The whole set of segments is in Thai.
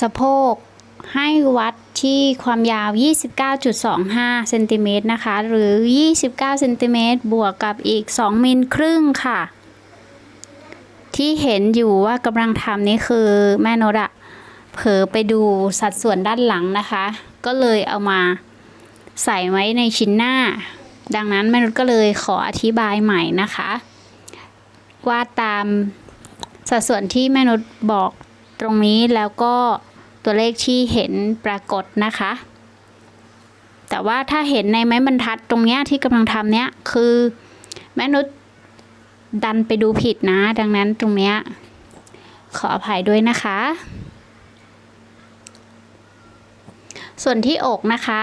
สะโพกให้วัดที่ความยาว 29.25เซนติเมตรนะคะ หรือ 29เซนติเมตรบวกกับอีก 2 มิลครึ่งค่ะ ที่เห็นอยู่ว่ากำลังทำนี่คือแม่นดะเผลอไปดูสัดส่วนด้านหลังนะคะ ก็เลยเอามาใส่ไว้ในชิ้นหน้า ดังนั้นแม่นดก็เลยขออธิบายใหม่นะคะ ว่าตามสัดส่วนที่แม่นดบอก ตรงนี้แล้วก็ตัวเลขที่เห็นปรากฏนะคะ แต่ว่าถ้าเห็นในไม้บรรทัดตรงเนี้ยที่กำลังทำเนี้ยคือแม่นุชดันไปดูผิดนะ ดังนั้นตรงเนี้ยขออภัยด้วยนะคะ ส่วนที่อกนะคะ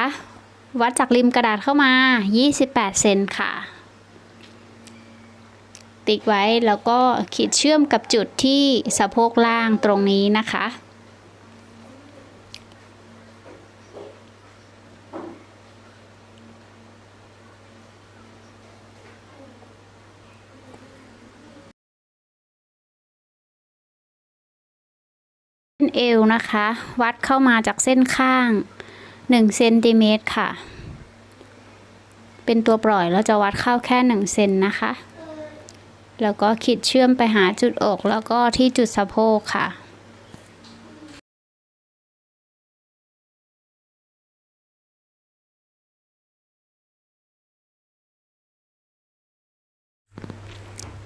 วัดจากริมกระดาษเข้ามา 28 เซนค่ะ ติ๊กไว้ แล้วก็ขีดเชื่อมกับจุดที่สะโพกล่างตรงนี้นะคะเส้นเอวนะคะ วัดเข้ามาจากเส้นข้าง1เซนติเมตรค่ะ เป็นตัวปล่อยแล้วจะวัดเข้าแค่ 1 เซนนะคะ แล้วก็ขีดเชื่อมไปหาจุดอก แล้วก็ที่จุดสะโพกค่ะ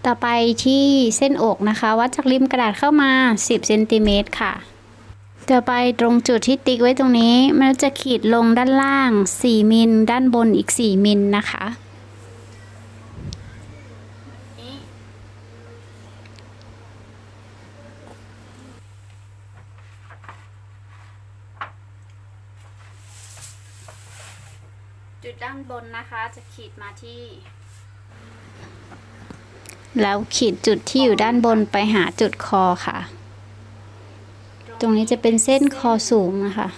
ต่อไปที่เส้นอกนะคะ วัดจากริมกระดาษเข้ามา 10เซนติเมตรค่ะ ต่อไปตรงจุดที่ติ๊กไว้ตรงนี้ มันจะขีดลงด้านล่าง 4มิลด้านบนอีก 4มิลนะคะ จุดด้านบนนะคะจะขีดมาที่ แล้วขีดจุดที่อยู่ด้านบนไปหาจุดคอค่ะ ตรงนี้จะเป็นเส้นคอสูงนะคะ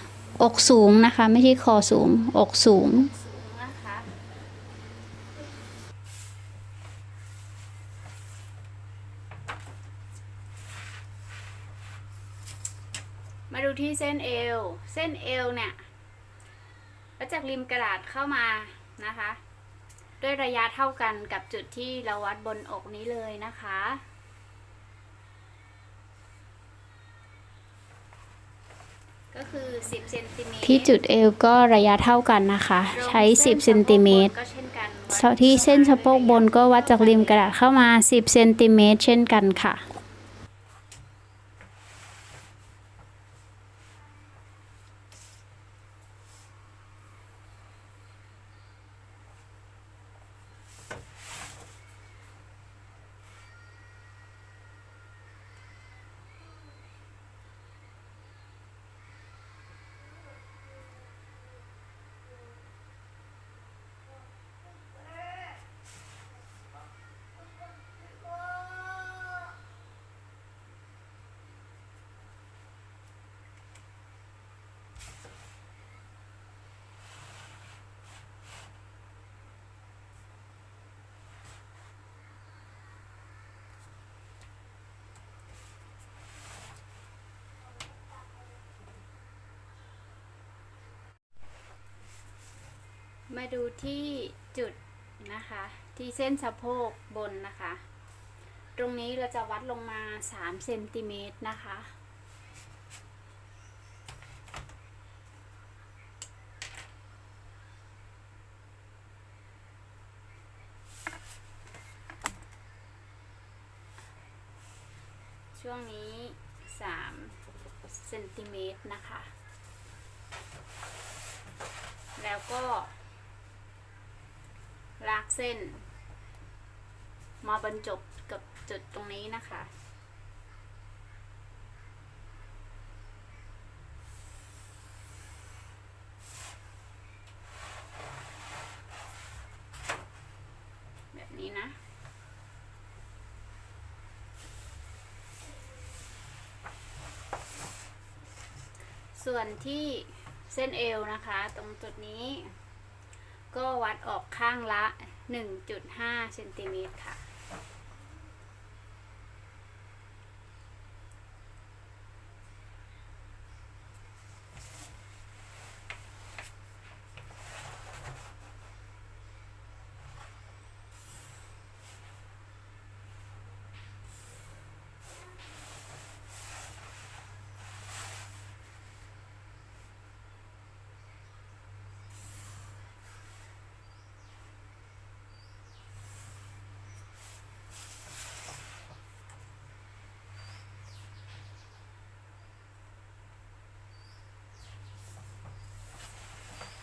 อกสูงนะคะ ไม่ใช่คอสูง อกสูงนะคะมาดูที่เส้นเอว เส้นเอวเนี่ยแล้ว จากริมกระดาษเข้ามานะคะ ด้วยระยะเท่ากันกับจุดที่เราวัดบนอกนี้เลยนะคะ ก็คือ 10เซนติเมตรที่จุดเอวก็ระยะเท่ากันนะคะ ใช้ 10เซนติเมตรก็เช่นกันที่เส้นสะโพกบนก็วัดจากริมกระดาษเข้ามา 10เซนติเมตรเช่นกันค่ะ มาดูที่จุดนะคะ ที่เส้นสะโพกบนนะคะ ตรงนี้เราจะวัดลงมา3เซนติเมตรนะคะช่วงนี้3เซนติเมตรนะคะ แล้วก็ ลากเส้น มาบรรจบกับจุดตรงนี้นะคะ แบบนี้นะส่วนที่เส้นเอวนะคะ ตรงจุดนี้ ก็วัดออกข้างละ 1.5เซนติเมตรค่ะ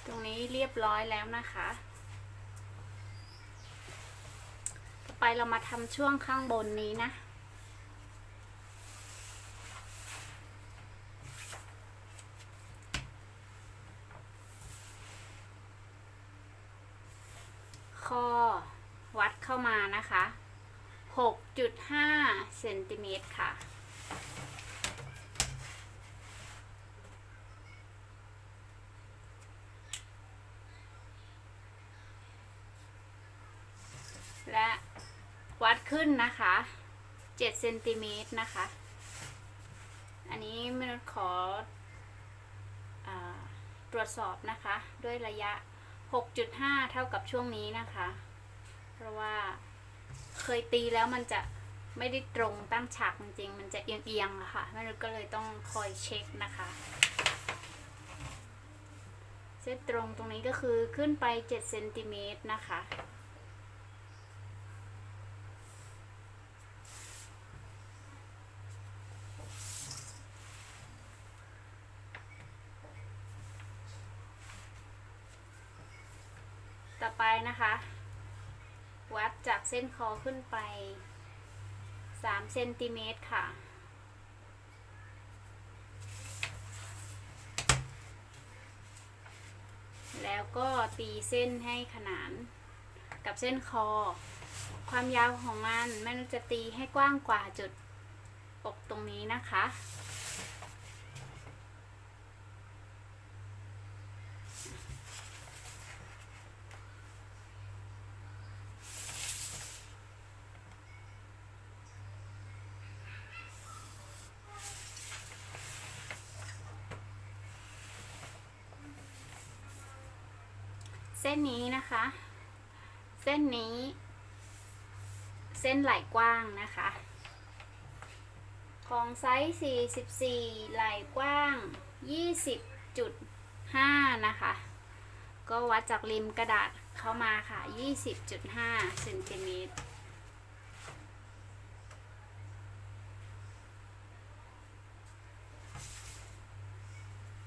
ตรงนี้เรียบร้อยแล้วนะคะ ต่อไปเรามาทำช่วงข้างบนนี้นะคอวัดเข้ามานะคะ 6.5 เซนติเมตรค่ะและวัด ขึ้นนะคะ7เซนติเมตรนะคะ อันนี้มนุษย์ขออตรวจสอบนะคะ ด้วยระยะ 6.5 เท่ากับช่วงนี้นะคะ เพราะว่าเคยตีแล้วมันจะไม่ได้ตรงตั้งฉากจริงๆ มันจะเอียงๆอะค่ะแม่นุชก็เลยต้องคอยเช็คนะคะเส้นตรงตรงนี้ก็คือขึ้นไป 7 เซนติเมตรนะคะ นะคะ วัดจากเส้นคอขึ้นไป3เซนติเมตรค่ะ แล้วก็ตีเส้นให้ขนานกับเส้นคอ ความยาวของมันม่นุชจะตีให้กว้างกว่าจุดอกตรงนี้นะคะ เส้นนี้นะคะ เส้นนี้ เส้นไหล่กว้างนะคะ ของไซส์ 44 ไหล่กว้าง 20.5 นะคะ ก็วัดจากริมกระดาษเข้ามาค่ะ 20.5เซนติเมตร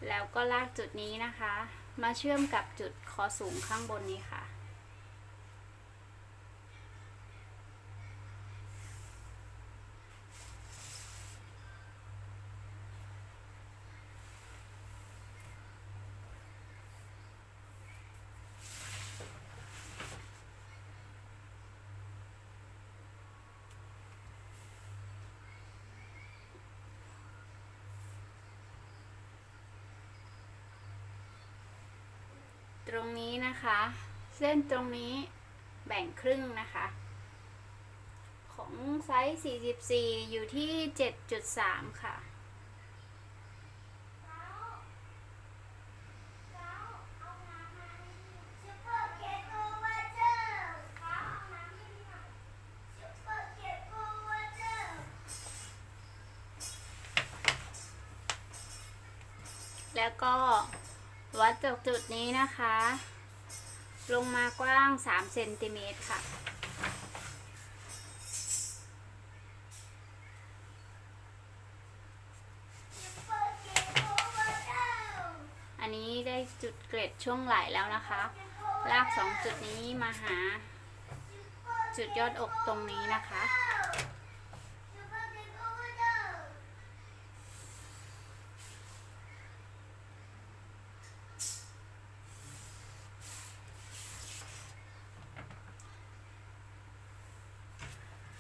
แล้วก็ลากจุดนี้นะคะ มาเชื่อมกับจุดคอสูงข้างบนนี้ค่ะ รงนี้นะคะ เส้นตรงนี้แบ่งครึ่งนะคะ ของไซส์ 44 อยู่ที่ 7.3 ค่ะ นี้นะคะ ลงมากว้าง3เซนติเมตรค่ะ อันนี้ได้จุดเกล็ดช่วงไหลแล้วนะคะ ลากสองจุดนี้มาหา จุดยอดอกตรงนี้นะคะ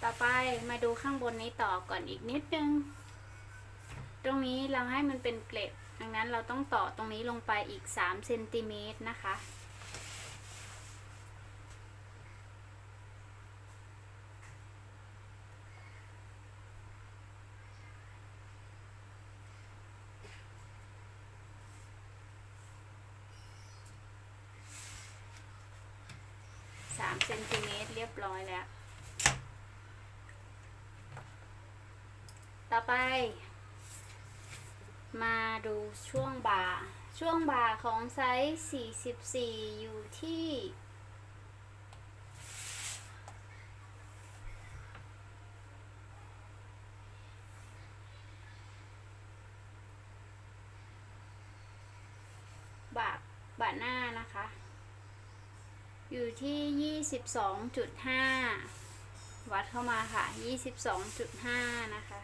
ต่อไปมา ดูข้างบนนี้ต่อก่อนอีกนิดนึง ตรงนี้เราให้มันเป็นเกล็ด ดังนั้นเราต้องต่อตรงนี้ลงไปอีก3เซนติเมตรนะคะ 3 เซนติเมตรเรียบร้อยแล้ว ต่อไป มาดูช่วงบ่า ช่วงบ่าของไซส์ 44 อยู่ที่บ่าบาหน้านะคะ อยู่ที่ยี่สิบสองจุดห้าวัดเข้ามาค่ะยี่สิบสองจุดห้านะคะ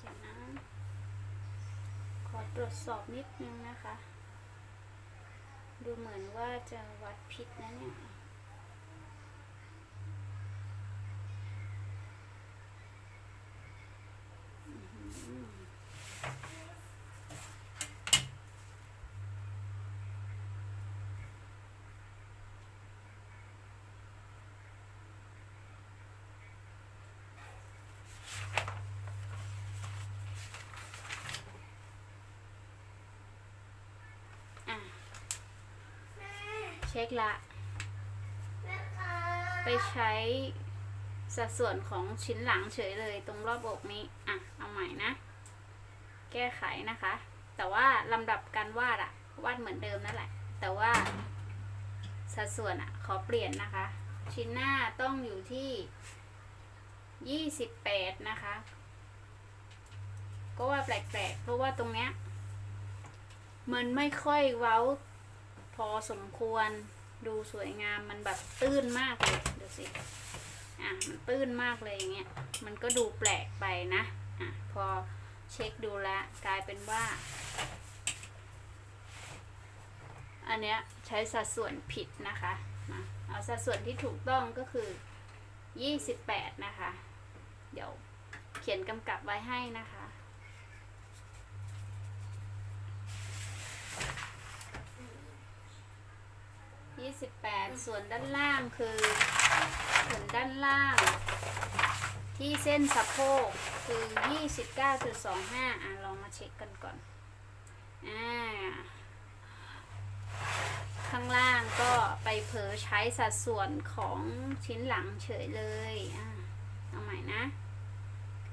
เดี๋ยวนะ ขอต รวจสอบนิดนึงนะคะ ดูเหมือนว่าจะวัดผิดนะเนี่ย อื้อหืออะ เช็คละ ไปใช้สัดส่วนของชิ้นหลังเฉยเลยตรงรอบอกนี้ อะ เอาใหม่นะ แก้ไขนะคะ แต่ว่าลำดับการวาดอะวาดเหมือนเดิมนั่นแหละ แต่ว่าสัดส่วนอะขอเปลี่ยนนะคะ ชิ้นหน้าต้องอยู่ที่ยี่สิบแปดนะคะ ก็ว่าแปลกๆ เพราะว่าตรงเนี้ยมันไม่ค่อยเว้า พอสมควรดูสวยงามมันแบบตื้นมากเลยดูสิอะมันตื้นมากเลยอย่างเงี้ยมันก็ดูแปลกไปนะอะพอเช็คดูแลกลายเป็นว่า อันเนี้ยใช้สัดส่วนผิดนะคะนะเอาสัดส่วนที่ถูกต้องก็คือ 28 นะคะ เดี๋ยวเขียนกำกับไว้ให้นะคะ 28ส่วนด้านล่างคือ ส่วนด้านล่าง ที่เส้นสะโพกคือ29.25อะลองมาเช็คกันก่อนอ่าข้างล่างก็ไปเผลอใช้สัดส่วนของชิ้นหลังเฉยเลยอ่าเอาใหม่นะ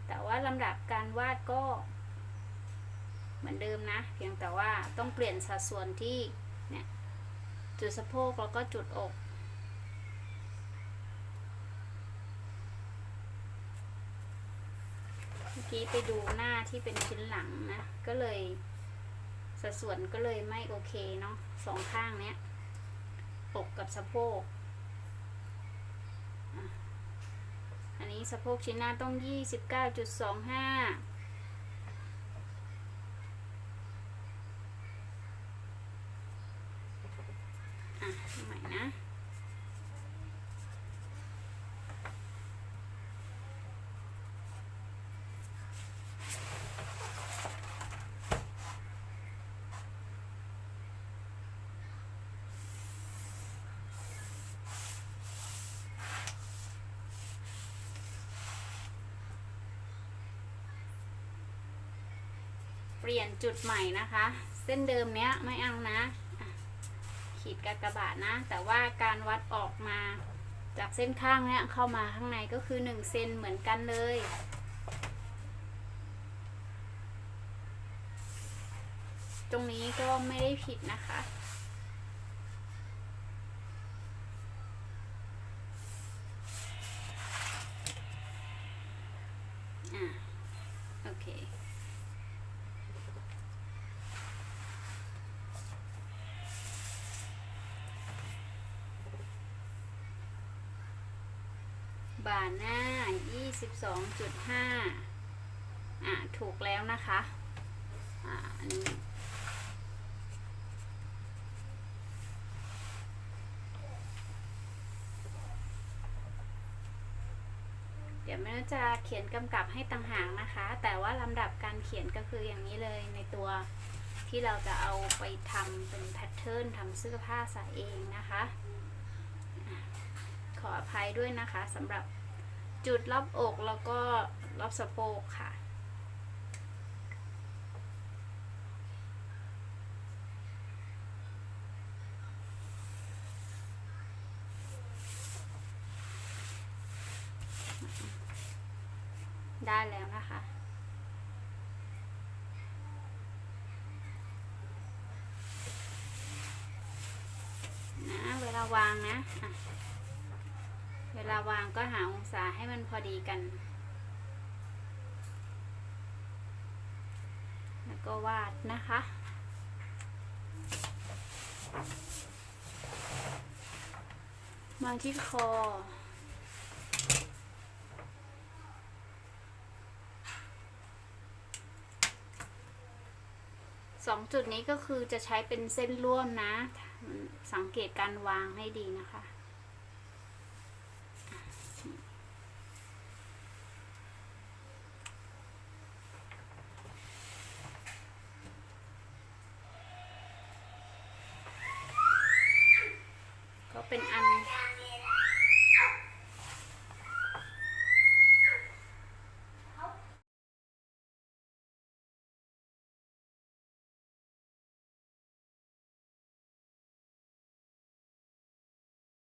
แต่ว่าลำดับการวาดก็เหมือนเดิมนะ เพียงแต่ว่าต้องเปลี่ยนสัดส่วนที่เนี่ย จุดสะโพกแล้วก็จุดอก เมื่อกี้ไปดูหน้าที่เป็นชิ้นหลังนะ ก็เลยสัดส่วนก็เลยไม่โอเคเนาะสองข้างเนี้ยอกกับสะโพก อันนี้สะโพกชิ้นหน้าต้อง 29.25 อะใหม่นะเปลี่ยนจุดใหม่นะคะ เส้นเดิมเนี้ยไม่เอานะ ขีดกากบาทนะ แต่ว่าการวัดออกมาจากเส้นข้างเนี้ยเข้ามาข้างในก็คือ1เซนเหมือนกันเลย ตรงนี้ก็ไม่ได้ผิดนะคะอะโอเค บาหน้า22.5 อะ ถูกแล้วนะคะ อ่าอันนี้เดี๋ยวแม่จะเขียนกำกับให้ต่างหากนะคะ แต่ว่าลำดับการเขียนก็คืออย่างนี้เลยในตัวที่เราจะเอาไปทำเป็นแพทเทิร์นทำเสื้อผ้าใส่เองนะคะ ขออภัยด้วยนะคะสำหรับ จุดรอบอกแล้วก็รอบสะโพกค่ะ ได้แล้วนะคะนะเวลาวางนะอะ เวลาวางก็หาองศาให้มันพอดีกัน แล้วก็วาดนะคะมาที่คอสองจุดนี้ก็คือจะใช้เป็นเส้นร่วมนะ สังเกตการวางให้ดีนะคะ